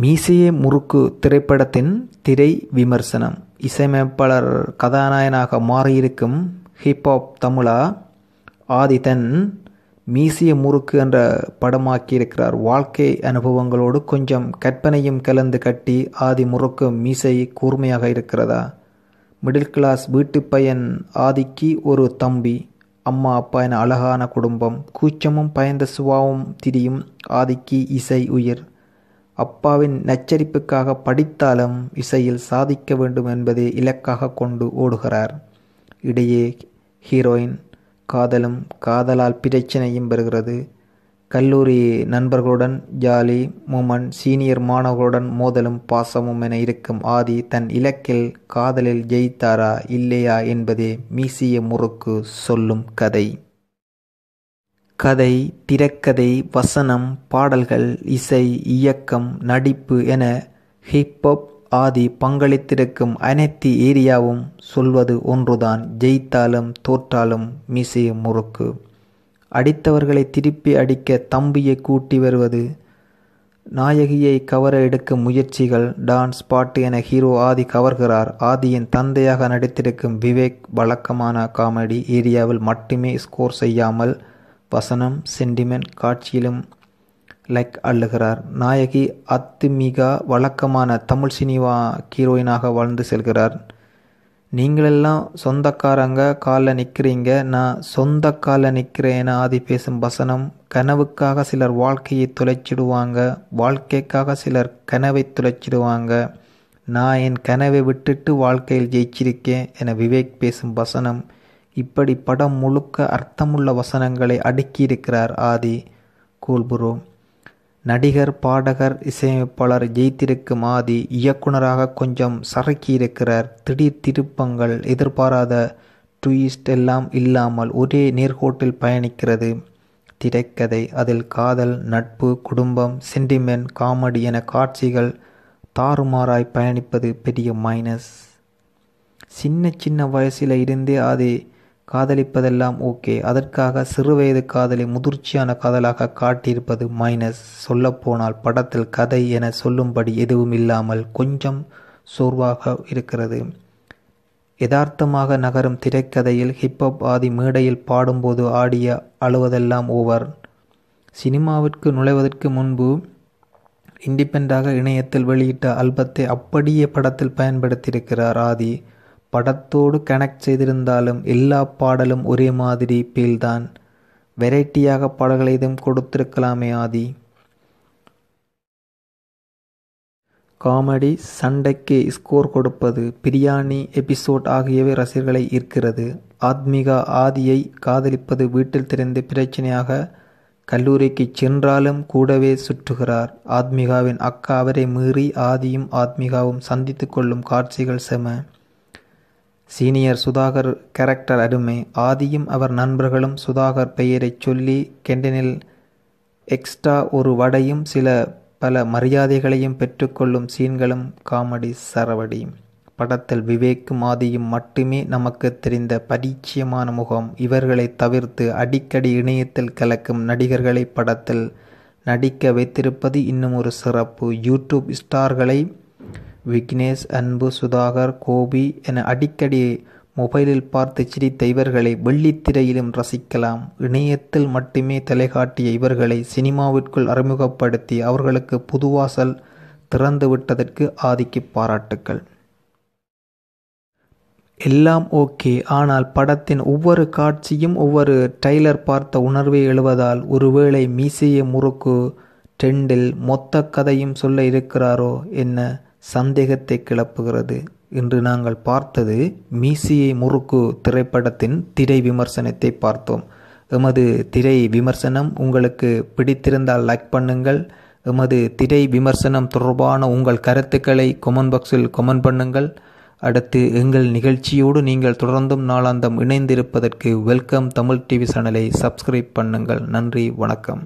மீசையே முறுக்கு திரைப்படத்தின் திரை விமர்சனம். இசையமைப்பாளர் கதாநாயகனாக மாறியிருக்கும் ஹிப்ஹாப் தமிழா ஆதிதன் மீசிய முறுக்கு என்ற படமாக்கியிருக்கிறார். வாழ்க்கை அனுபவங்களோடு கொஞ்சம் கற்பனையும் கலந்து கட்டி ஆதி முறுக்கு மீசை கூர்மையாக இருக்கிறதா? மிடில் கிளாஸ் வீட்டு பையன் ஆதிக்கு ஒரு தம்பி. அம்மா அப்பா என அழகான குடும்பம். கூச்சமும் பயந்த சுபாவம் திரியும் ஆதிக்கு இசை உயிர். அப்பாவின் நச்சரிப்புக்காக படித்தாலும் இசையில் சாதிக்க வேண்டும் என்பதை இலக்காக கொண்டு ஓடுகிறார். இடையே ஹீரோயின் காதலும் காதலால் பிரச்சனையும் பெறுகிறது. கல்லூரி நண்பர்களுடன் ஜாலி மூமன் சீனியர் மாணவர்களுடன் மோதலும் பாசமும் என இருக்கும் ஆதி தன் இலக்கில் காதலில் ஜெயித்தாரா இல்லையா என்பதே மீசிய முறுக்கு சொல்லும் கதை. கதை திரைக்கதை வசனம் பாடல்கள் இசை இயக்கம் நடிப்பு என ஹிப்ஹாப் ஆதி பங்களித்திருக்கும் அனைத்து ஏரியாவும் சொல்வது ஒன்றுதான். ஜெயித்தாலும் தோற்றாலும் மீசைய முறுக்கு. அடித்தவர்களை திருப்பி அடிக்க தம்பியை கூட்டி வருவது. நாயகியை கவர எடுக்கும் முயற்சிகள். டான்ஸ் பாட்டு என ஹீரோ ஆதி கவர்கிறார். ஆதியின் தந்தையாக நடித்திருக்கும் விவேக் வழக்கமான காமெடி ஏரியாவில் மட்டுமே ஸ்கோர் செய்யாமல் வசனம் சென்டிமெண்ட் காட்சியிலும் லைக் அள்ளுகிறார். நாயகி அத்துமிகா வழக்கமான தமிழ் சினிமா ஹீரோயினாக வாழ்ந்து செல்கிறார். நீங்களெல்லாம் சொந்தக்காரங்க காலில் நிற்கிறீங்க நான் சொந்த காலில் நிற்கிறேன்னு ஆதி பேசும் வசனம் கனவுக்காக சிலர் வாழ்க்கையை துளைச்சிடுவாங்க வாழ்க்கைக்காக சிலர் கனவை துளைச்சிடுவாங்க நான் என் கனவை விட்டுட்டு வாழ்க்கையில் ஜெயிச்சிருக்கேன் என விவேக் பேசும் வசனம் இப்படி படம் முழுக்க அர்த்தமுள்ள வசனங்களை அடுக்கியிருக்கிறார் ஆதி. கூல்புரோ. நடிகர் பாடகர் இசையமைப்பாளர் ஜெயித்திருக்கும் ஆதி இயக்குனராக கொஞ்சம் சறுக்கியிருக்கிறார். திடீர் திருப்பங்கள் எதிர்பாராத ட்விஸ்ட் எல்லாம் இல்லாமல் ஒரே நேர்கோட்டில் பயணிக்கிறது. திரைக்கதை அதில் காதல் நட்பு குடும்பம் சென்டிமெண்ட் காமெடி என காட்சிகள் தாறுமாறாய் பயணிப்பது பெரிய மைனஸ் சின்ன சின்ன வயசில் இருந்தே ஆதி காதலிப்பதெல்லாம் ஓகே. அதற்காக சிறுவயது காதலை முதிர்ச்சியான காதலாக காட்டியிருப்பது மைனஸ் சொல்லப்போனால் படத்தில் கதை என சொல்லும்படி எதுவும் இல்லாமல் கொஞ்சம் சோர்வாக இருக்கிறது. யதார்த்தமாக நகரும் திரைக்கதையில் ஹிப்ஹப் ஆதி மேடையில் பாடும்போது ஆடிய அழுவதெல்லாம் ஓவர் சினிமாவிற்கு நுழைவதற்கு முன்பு இண்டிபெண்டாக இணையத்தில் வெளியிட்ட ஆல்பத்தை அப்படியே படத்தில் பயன்படுத்தியிருக்கிறார் ஆதி. படத்தோடு கனெக்ட் செய்திருந்தாலும் எல்லா பாடலும் ஒரே மாதிரி பீல்தான் வெரைட்டியாக பாடல்களை எதுவும் கொடுத்திருக்கலாமே ஆதி. காமெடி சண்டைக்கு ஸ்கோர் கொடுப்பது பிரியாணி எபிசோட் ஆகியவை ரசிகர்களை ஈர்க்கிறது. ஆத்மிகா ஆதியை காதலிப்பது வீட்டில் தெரிந்து பிரச்சனையாக கல்லூரிக்கு சென்றாலும் கூடவே சுற்றுகிறார். ஆத்மிகாவின் அக்கா அவரை மீறி ஆதியும் ஆத்மிகாவும் சந்தித்து கொள்ளும் காட்சிகள் செம. சீனியர் சுதாகர் கேரக்டர் அருமை. ஆதியும் அவர் நண்பர்களும் சுதாகர் பெயரைச் சொல்லி கெண்டனில் எக்ஸ்ட்ரா ஒரு வடையும் சில பல மரியாதைகளையும் பெற்றுக்கொள்ளும் சீன்களும் காமெடி சரவடி. படத்தில் விவேக்கும் ஆதியும் மட்டுமே நமக்கு தெரிந்த பரிச்சயமான முகம். இவர்களை தவிர்த்து அடிக்கடி இணையத்தில் கலக்கும் நடிகர்களை படத்தில் நடிக்க வைத்திருப்பது இன்னும் ஒரு சிறப்பு. யூடியூப் ஸ்டார்களை விக்னேஷ் அன்பு சுதாகர் கோபி என அடிக்கடி மொபைலில் பார்த்து சிரித்த இவர்களை வெள்ளித்திரையிலும் ரசிக்கலாம். இணையத்தில் மட்டுமே தலைகாட்டிய இவர்களை சினிமாவிற்குள் அறிமுகப்படுத்தி அவர்களுக்கு புதுவாசல் திறந்து விட்டதற்கு ஆதிக்கு பாராட்டுக்கள். எல்லாம் ஓகே. ஆனால் படத்தின் ஒவ்வொரு காட்சியும் ஒவ்வொரு டைலர் பார்த்த உணர்வை எழுவதால் ஒருவேளை மீசைய முறுக்கு ட்ரெண்டில் மொத்த கதையும் சொல்ல இருக்கிறாரோ என்ன? சந்தேகத்தை கிளப்புகிறது இன்று நாங்கள் பார்த்தது மீசியை முறுக்கு திரைப்படத்தின் திரை விமர்சனத்தை பார்த்தோம். எமது திரை விமர்சனம் உங்களுக்கு பிடித்திருந்தால் லைக் பண்ணுங்கள். எமது திரை விமர்சனம் தொடர்பான உங்கள் கருத்துக்களை கொமெண்ட் பாக்ஸில் கொமெண்ட் பண்ணுங்கள். அடுத்து எங்கள் நிகழ்ச்சியோடு நீங்கள் தொடர்ந்தும் நாளாந்தம் இணைந்திருப்பதற்கு வெல்கம் தமிழ் டிவி சேனலை சப்ஸ்கிரைப் பண்ணுங்கள். நன்றி வணக்கம்.